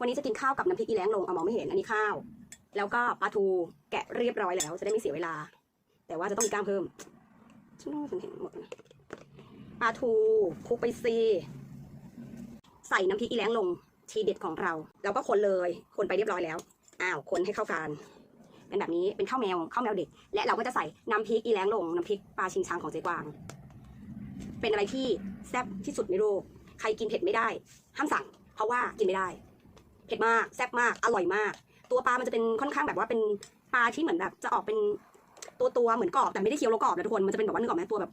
วันนี้จะกินข้าวกับน้ำพริกอีแล้งลงเอามองไม่เห็นอันนี้ข้าว แล้วก็ปลาทูแกะเรียบร้อยแล้ว จะได้ไม่เสียเวลา แต่ว่าจะต้องมีกล้ามเพิ่มฉันว่าฉันเห็นหมดนะปลาทูคลุกไปซีใส่น้ำพริกอีแล้งลงทีเด็ดของเราแล้วก็คนเลยคนไปเรียบร้อยแล้วอ้าวคนให้เข้ากันเป็นแบบนี้เป็นข้าวแมวข้าวแมวเด็ก และเราก็จะใส่น้ำพริกอีแล้งลงน้ำพริกปลาชิงช้างของเจ๊กวาง เป็นอะไรที่แซ่บที่สุดในโลกใครกินเผ็ดไม่ได้ ห้ามสั่ง เพราะว่ากินไม่ได้ เผ็ดมากแซ่บมากอร่อยมาก ตัวปลามันจะเป็นค่อนข้างแบบว่าเป็นปลาที่เหมือนแบบ จะออกเป็นตัวตัวเหมือนกรอบแต่ไม่ได้เคี้ยวแล้วกรอบนะทุกคนมันจะเป็นแบบว่านึกออกไหมตัวแบบ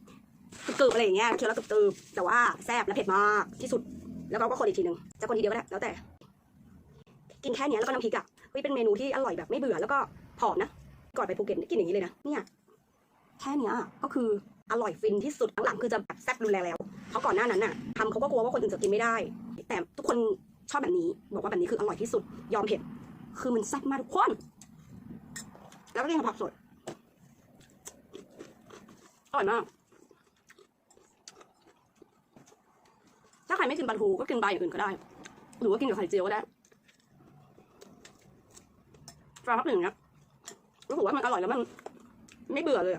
กรึบๆอะไรอย่างเงี้ยเคี้ยวแล้วกรึบๆแต่ว่าแซ่บและเผ็ดมากที่สุด แล้วเราก็คนอีกทีหนึ่งจะคนทีเดียวก็ได้แล้วแต่ กินแค่เนี้ยแล้วก็น้ำพริกอะเฮ้ยเป็นเมนูที่อร่อยแบบไม่เบื่อแล้วก็ผอมนะก่อนไปภูเก็ตกินอย่างนี้เลยนะเนี่ยแค่เนี้ยก็คืออร่อยฟินที่สุดหลังๆคือจะแบบแซ่บรุนแรงแล้วเพราะก่อนหน้านั้นน่ะทำเขาก็กลัวว่าคนอื่นจะกินไม่ได้ แต่ทุกคนชอบแบบนี้ บอกว่าแบบนี้คืออร่อยที่สุด ยอมเผ็ด คือมันแซ่บมากทุกคน แล้วก็กินกับผักสด อร่อยมาก ถ้าใครไม่กินปลาทูก็กินปลาอย่างอื่นก็ได้ หรือว่ากินกับไข่เจียวก็ได้ปลาพักหนึ่งนี้ยรู้สึกว่ามันอร่อยแล้วมัน ไม่เบื่อเลย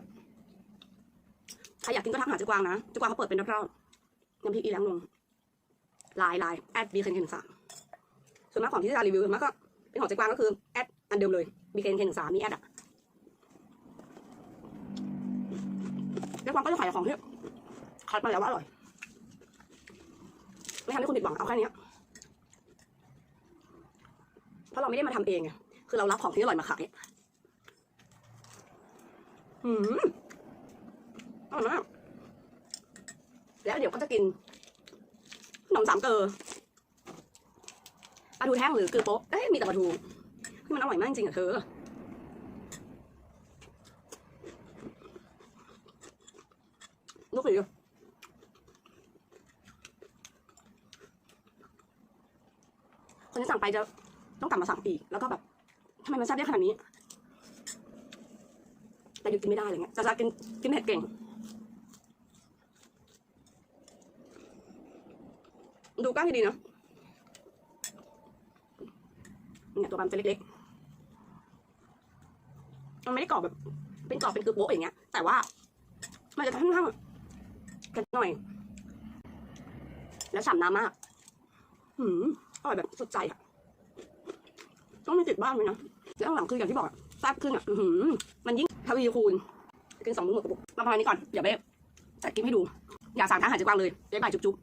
ใครอยากกินก็ทักหาเจ๊กวางนะเจ๊กวางเขาเปิดเป็นรอบๆน้ำพริกอีแลงลง ไลน์ไลน์แอดบีเคนเคนสามส่วนมากของที่จะรีวิวส่วนมากก็เป็นของเจ๊กวางก็คือแอดอันเดิมเลยบีเคนเคนสามมีแอดอะเจ๊กวางก็จะขายของที่คัดมาแล้วว่าอร่อย ไม่ทำให้คุณผิดหวังเอาแค่นี้เพราะเราไม่ได้มาทำเองไงคือเรารับของที่อร่อยมาขายอืมอร่อยมากแล้วเดี๋ยวก็จะกิน ขนมสามเกลอปลาทูแท่งหรือเกลือโป๊ะเอ้ยมีแต่ปลาทูที่มันอร่อยมากจริงๆอะเธอลูกสีคนที่สั่งไปจะต้องกลับมาสั่งอีก แล้วก็แบบทำไมมันแซ่บได้ขนาดนี้ แต่หยุดกินไม่ได้อะไรเงี้ยจะจะกินกินเผ็ดเก่ง ดูกล้างดีๆนาะเนี่ยตัวปลามันจะเล็กๆมันไม่ได้กรอบแบบ เป็นกรอบเป็นกึบโบ๊ะอย่างเงี้ย แต่ว่า มันจะค่อนข้างกันหน่อย แล้วฉ่ำน้ำมากหืมอร่อยแบบสุดใจอะต้องมีติดบ้านเลยนะแล้วข้างหลังคืออย่างที่บอกแซ่บขึ้นอะหือมันยิ่งทวีคูณกินสองมื้อหมดกระปุกมาประมาณนี้ก่อน เดี๋ยวไปจัดกินให้ดู อย่าสั่งทางอาหารจ๊กวางเลยเจ๊บายจุ๊บ